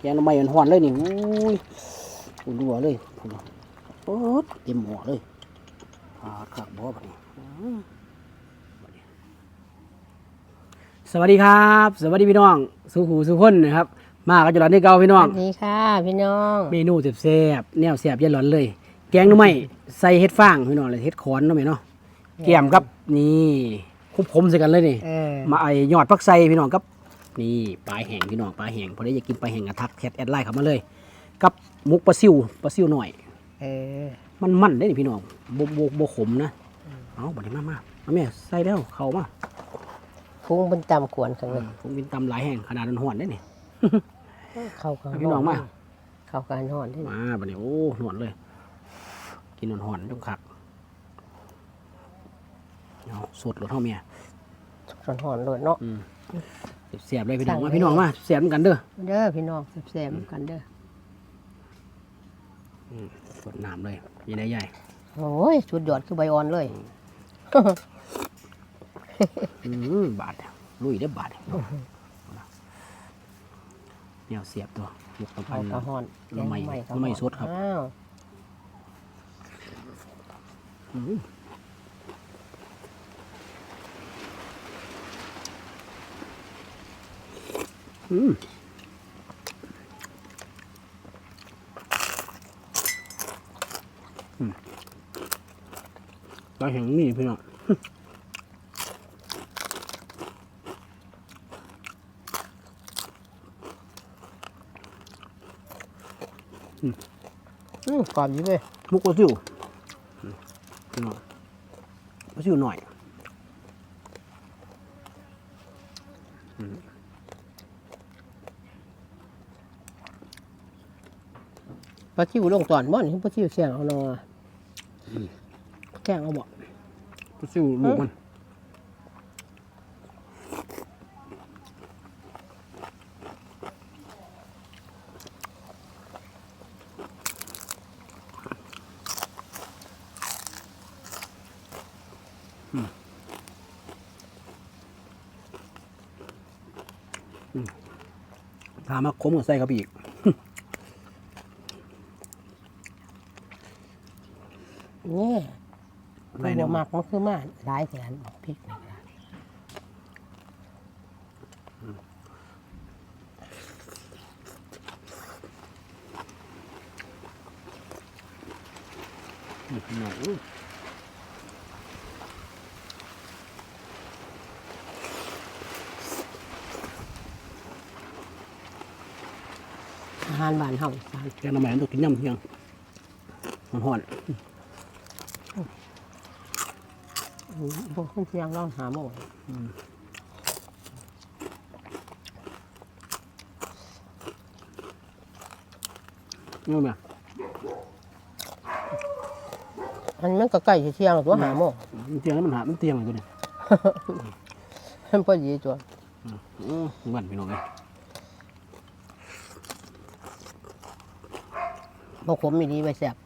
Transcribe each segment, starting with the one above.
แกงหน้ำไม้มันห่อนเลยนี่อุ้ยอุ่นดัวเลยพุ่นน่ะโอ๊ดเต็มหม้อเลยหาขักบ่บัดนี้อื้อบัดนี้สวัสดีครับ สวัสดีพี่น้อง สุขูสุขคนนะครับ มากันจุฬาที่เก่าพี่น้สองวัสดีค่ะพี่น้อง เมนูแซ่บๆแนวแซ่บเย็นร้อนเลย แกงหน้ำไม้ใส่เห็ดฟางพี่น้องเลยเห็ดขอนเนาะแม่เนาะแกมกับนี่คุบคมใส่กันเลยนี่เออมาไอ้ยอดพักไซพี่น้องกับ นี่ปลาแห้งพี่น้องปลาแห้งพอได้อยากกินปลาแห้งกระทักแคทแอดไลน์เข้ามาเลย กับมุกปลาซิวปลาซิวหน่อยเออมันมันได้นี่พี่น้องโบโบโบขมนะเอาบัดนี้มามาเอาแม่ใส่แล้วเข้ามาพุงเป็นตำขวนกันเลยผมกินตำหลายแห้งขนาดนั้นห่อนได้นี่เข้ากันพี่น้องมาเข้ากันห่อนที่มาบัดนี้โอ้หนวดเลย กินหนวดห่อนจงขักเอาสดรสเท่าเมียส่วนห่อนโลดเนาะอืม เสียบๆเลยพี่น้องสั่มางเลยพี่น้องมาเสียบๆกันเด้อเด้อพี่น้องแซ่บๆกันเด้ออืมสดน้ำเลยยี่ได้ใหญ่โอ้ยสุดยอดคือใบอ่อนเลยอืมบาทลุยได้อบาทแนวเสียบตัวหมกตะพัเข้านกับห่อนน้ำไหม้แกงกับน้ำไหม้ห่อนสดครับอ้าว อืมอืมอืมเราเห็นนี่พี่น้องอืมกรอบอยู่เลยมุกปลาซิวพี่น้องปลาซิวหน่อย ปลาชิวลงตอนบ่นี่ปลาชิวเสียงเอาเนาะแกงเอาบ่ปลาซิวลูกมันถามมาคมกับใส่กับอีก นี่ ใส่ บั เนี่ วย ห มักมันคือมาหลายแสนบอกพริกนี่ก็ได้พี่น้องอู้อาหารบ้านเฮาอีสานแกงน้ำมันต้องกินยำเที่ยงมันห่อนอืม พวกขึ้นเสียงร้องหาโมงนี่ไหมอันมันก็ใกล้สิเที่ยงแล้วตัวหาโมงมันเตียงแล้วมันหามันเตียงอยู่นี่มันพอดีตัวอือมันพี่น้องเลยบ่ขมมีดีไปแซ่บ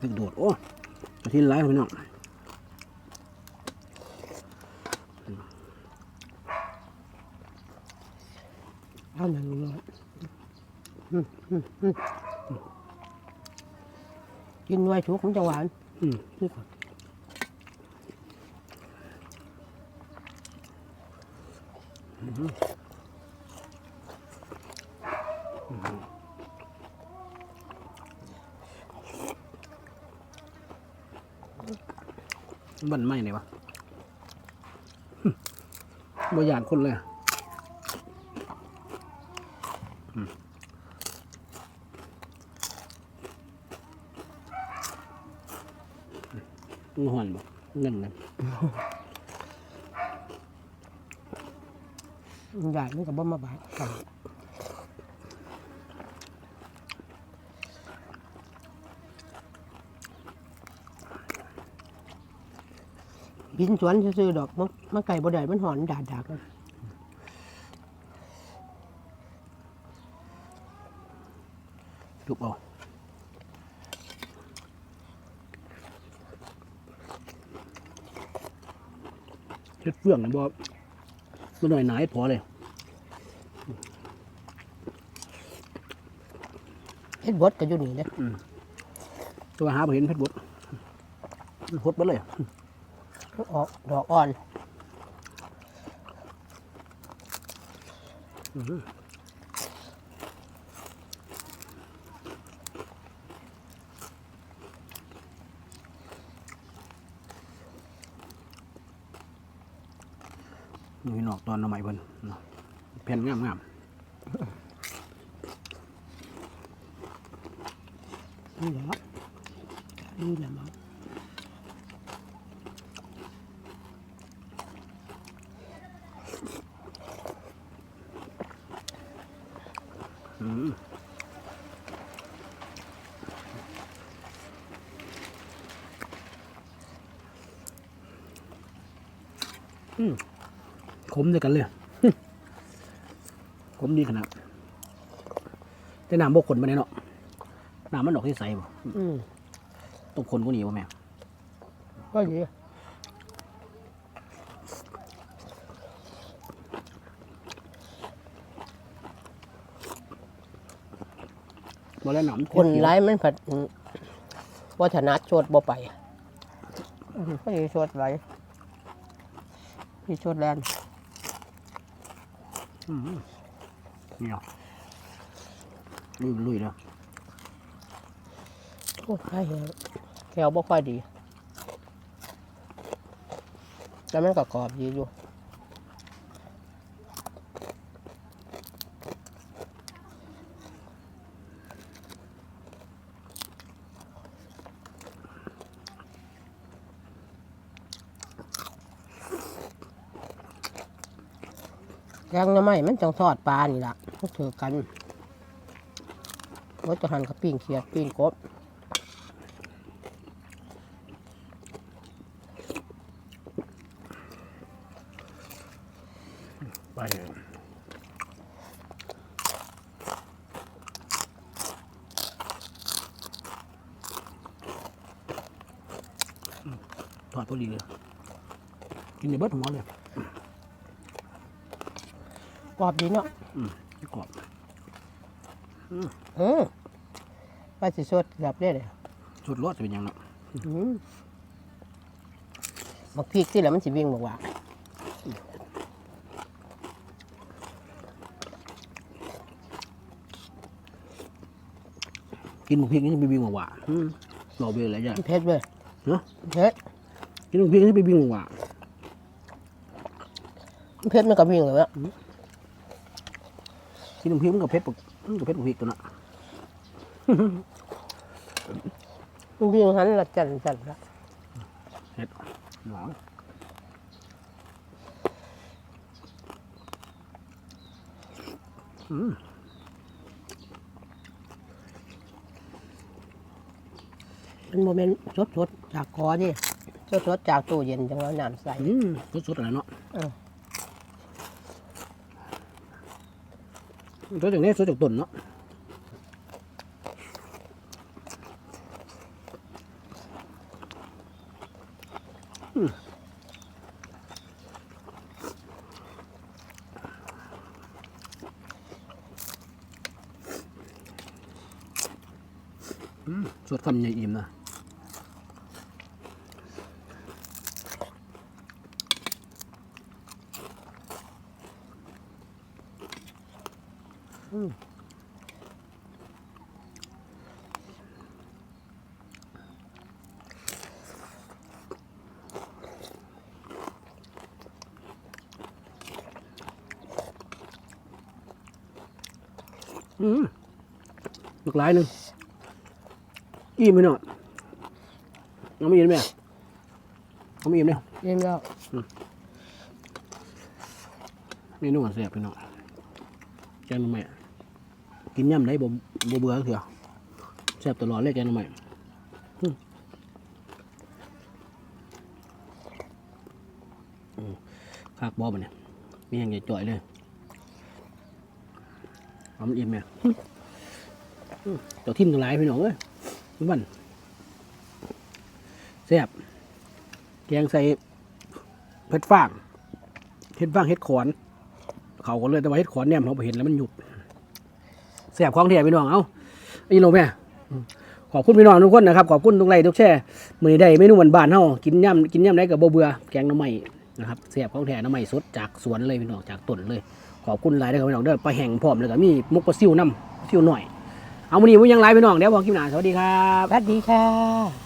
ตึกโดด โอ้กระทินไร้พี่น้องเอามันรู้รสอืมอืมอืมกินไว้ทุกมันจะหวานอืมนี่ก่อนอืม บันไหมเนี่ยวะบ่หยาดคนเลยอืมมันห่อนบ่เงินเลยมันใหญ่มันก็บ่มาบาดกัน บินสวนซื่อๆดอกมันมันไก่บ่ได้มันหอนดาดดากๆนะทุบเอาเฮ็ดเฟื่องนะบ่บ่หน่อยหนาให้พอเลยเฮ็ดบดก็อยู่นี่เด้อตัวหาบ่เห็นเพชรบุตรมันหดเบิดเลย ออกดอกอ่อนนี่นอกตอนน้ำใหม่เพิ่นเนาะแผ่นงามงามนี่แหละนี่แหละมั้ง ขมด้วยกันเลยขมดีขนาดแต่น้ำบกขนมาเนี่ยเนาะน้ำมันดอกที่ใสบ่อืมต้องคนกูหนีบ่แม่ก็ดีบ่แล้วน้ำคนร้ายมันผัดอืมวัฒนัดโชดบ่ไปอืมก็ดีโชดไว้ พี่โชดแลนด์อืมนี่เนาะลุยลุยแล้วโอ้ใช่แก้วบ่ค่อยดีแต่มันก็กรอบดีอยู่ แกงหน้ำไม้มันจังทอดปลานี่ล่ะพวกเธอกันว่าจะหันกับปิ้งเขียดปิ้งกบไปทอดพอดีเลยกินในเบิดหัวเลย กรอบดีเนาะอืมกรอบเออไปสิสดแบบได้เลยสุดรสจะเป็นยังเนาะอืมบักพริกที่แล้วมันสิวิ่งบอกว่ากินหมูพริกนี่จะไปวิ่งหวานๆอืมรอเบลอะไรจ้ะมันเผ็ดเว้ยเนาะมันเผ็ดกินหมูพริกนี่ไปวิ่งหวานมันเผ็ดมันก็วิ่งเลยอะๆ กินหมูพริกมันกับเผ็ดปกมันกับเผ็ดหมูพริกตัวน่ะมันวิ่งหันละจันจันละเผ็ดหวานอืมมันโมเมนสดสดๆจากคอดิสดสดๆจากตู้เย็นจังแล้วน้ำใส่อืมสดๆอะไรเนาะ เออ สดจากนี้สดจากต้นเนาะอืมอืมสดคำใหญ่อิ่มนะ อืมลูกหลายหนึ่งอิ่มไปหน่อยยังไม่อิ่มไหมยังไม่อิ่มเนี่ยเย็นแล้วเมนูอันแซ่บไปหน่อยแกงหน่อไม้กินย่ำได้บ่บ่เบื่อเถอะแซ่บตลอดเลยแกงหน่อไม้อืมอืมคากบอมันเนี่ยมีอย่างใหญ่จ่อยเลย เอมอิ่มไหมอืมเจ้าทิมทั้งหลายพี่น้องเอ้ยมันแซ่บแกงใส่เผ็ดฟางเห็ดฟางเห็ดขอน เขาก็เลยแต่ว่าเห็ดขอนเนี่ยเขาไปเห็นแล้วมันหยุบแสบของแท้พี่น้องเอ้าอีโลแม่ขอบคุณพี่น้องทุกคนนะครับขอบคุณทุกไลค์ทุกแชร์มือได้เมนูบ้านๆเฮากินย่ำกินย่ำได้กับโบเบือแกงน้ำใหม่นะครับแสบของแท้น้ำใหม่สดจากสวนเลยพี่น้องจากต้นเลย ขอบคุณหลายเด้ครับพี่น้องเด้อไปแห่งพร้อมแล้วก็มีมุกปลาซิวน้ำซิวหน่อย เอาวันนี้มันยังไลฟ์พี่น้องเดี๋ยวบอกกินหนาสวัสดีครับ สวัสดีค่ะ